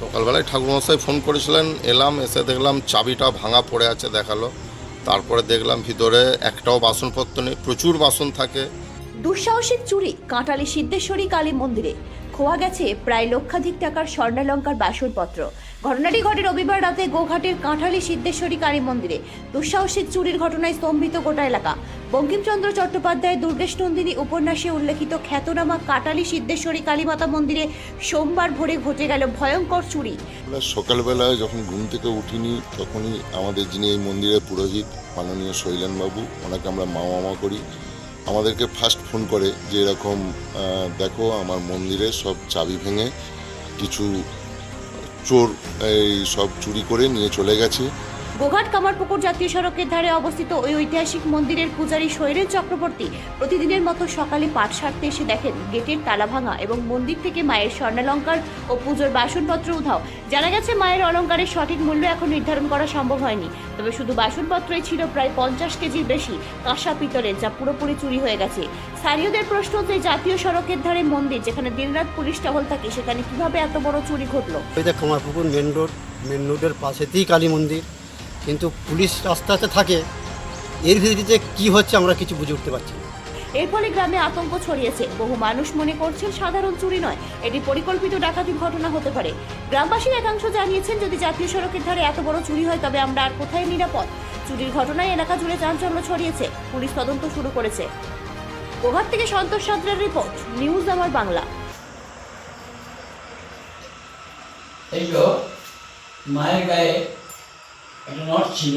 সকালবেলায় ঠাকুরমশাই ফোন করেছিলেন, এলাম, এসে দেখলাম চাবিটা ভাঙা পড়ে আছে, দেখাল। তারপরে দেখলাম ভিতরে একটাও বাসনপত্র নেই, প্রচুর বাসন থাকে। দুঃসাহসিক চুরি কাঁটালি সিদ্ধেশ্বরী কালী মন্দিরে। খোয়া গেছে প্রায় লক্ষাধিক টাকার স্বর্ণালঙ্কার বাসনপত্র। ঘটনাটি ঘটে রবিবার রাতে গোঘাটের কাঁঠালি সিদ্ধেশ্বরী কালী মন্দিরে। দুঃসাহসিক চুরির ঘটনায় স্তম্ভিত গোটা এলাকা। বঙ্কিমচন্দ্র চট্টোপাধ্যায়, দুর্গেশ নন্দিনী উপন্যাসে উল্লেখিত খ্যাতনামা কাটালি সিদ্ধেশ্বরী কালীমাতা মন্দিরে সোমবার ভোরে ঘটে গেল ভয়ঙ্কর চুরি। সকালবেলায় যখন ঘুম থেকে উঠিনি, তখনই আমাদের যিনি এই মন্দিরের পুরোহিত, মাননীয় শৈলেনবাবু, ওনাকে আমরা মামা করি। আমাদেরকে ফার্স্ট ফোন করে যে এরকম দেখো আমার মন্দিরে সব চাবি ভেঙে কিছু চোর, এই সব চুরি করে নিয়ে চলে গেছে। গোঘাট কামারপুকুর জাতীয় সড়কের ধারে অবস্থিত ওই ঐতিহাসিক মন্দিরের পূজারী শৈলেন চক্রবর্তী প্রতিদিনের মতো সকালে পাঠ সারতে এসে দেখেন গেটের তালা ভাঙা এবং মন্দির থেকে মায়ের স্বর্ণালঙ্কার ও পুজোর বাসনপত্র উধাও। জানা গেছে মায়ের অলঙ্কারের সঠিক মূল্য এখন নির্ধারণ করা সম্ভব হয়নি। তবে শুধু বাসনপত্রই ছিল প্রায় পঞ্চাশ কেজির বেশি কাঁসা পিতলের যা পুরোপুরি চুরি হয়ে গেছে। স্থানীয়দের প্রশ্ন যে জাতীয় সড়কের ধারে মন্দির যেখানে দিনরাত পুলিশ টহল থাকে সেখানে কীভাবে এত বড় চুরি ঘটলো? এটা মেন রোড, মেন রোডের পাশেতেই কালী মন্দির। কিন্তু পুলিশ রাস্তাতে থাকে এর ভিত্তিতে কি হচ্ছে আমরা কিছু বুঝে উঠতে পারছি না। এর ফলে গ্রামে আতঙ্ক ছড়িয়েছে। বহু মানুষ মনে করছেন সাধারণ চুরি নয় এটি পরিকল্পিত ডাকাতির ঘটনা হতে পারে। গ্রামবাসীর একাংশ জানিয়েছেন যদি জাতীয় সড়কের ধারে এত বড় চুরি হয় তবে আমরা আর কোথায় নিরাপদ? চুরির ঘটনায় এলাকা জুড়ে চাঞ্চল্য ছড়িয়েছে। পুলিশ তদন্ত শুরু করেছে। গোঘাট থেকে সন্তোষ সাঁতরার রিপোর্ট নিউজ আমার বাংলা। মায়ের গায়ে একটা নট ছিল,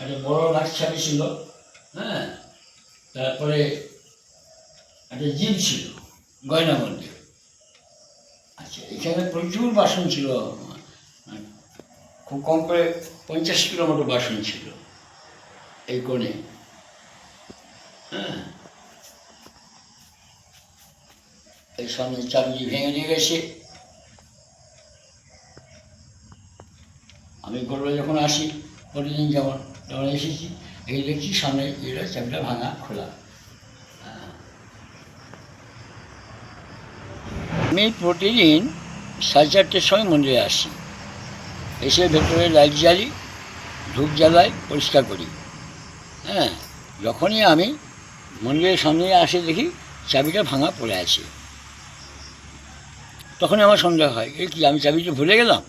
একটা বড় নাকছাবি ছিল হ্যাঁ? তারপরে একটা জিপ ছিল গয়না মন্দির আচ্ছা এখানে প্রচুর বাসন ছিল খুব কম করে পঞ্চাশ কিলো মতো বাসন ছিল এই কোণে হ্যাঁ? এই সামনে চাবি ভেঙে নিয়ে গেছে। আমি গরুরে যখন আসি, প্রতিদিন যেমন যখন এসেছি, এই দেখছি সামনে এটা চাবিটা ভাঙা খোলা। আমি প্রতিদিন সাড়ে চারটের সময় মন্দিরে আসি। এসে ভেতরে লাইট জ্বালি, ধূপ জ্বালাই, পরিষ্কার করি। হ্যাঁ যখনই আমি মন্দিরের সামনে আসে দেখি চাবিটা ভাঙা পড়ে আছে। তখনই আমার সন্দেহ হয় এই কি আমি চাবিটা ভুলে গেলাম?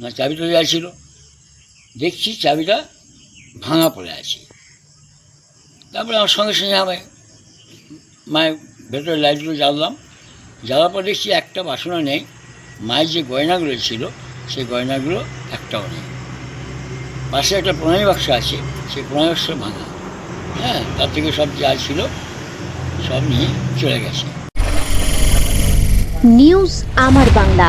না চাবি তো দেওয়া ছিল। দেখছি চাবিটা ভাঙা পড়ে আছে। তারপরে আমার সঙ্গে সঙ্গে আমি মায়ের ভেতরে লাইটগুলো জ্বাললাম। জ্বালার পর দেখছি একটা বাসনা নেই। মায়ের যে গয়নাগুলো ছিল, সেই গয়নাগুলো একটাও নেই। পাশে একটা প্রণয় বাক্স আছে, সেই প্রণয় বাক্স ভাঙা। হ্যাঁ তার থেকে সব যা ছিল, সব নিয়ে চলে গেছে। নিউজ আমার বাংলা।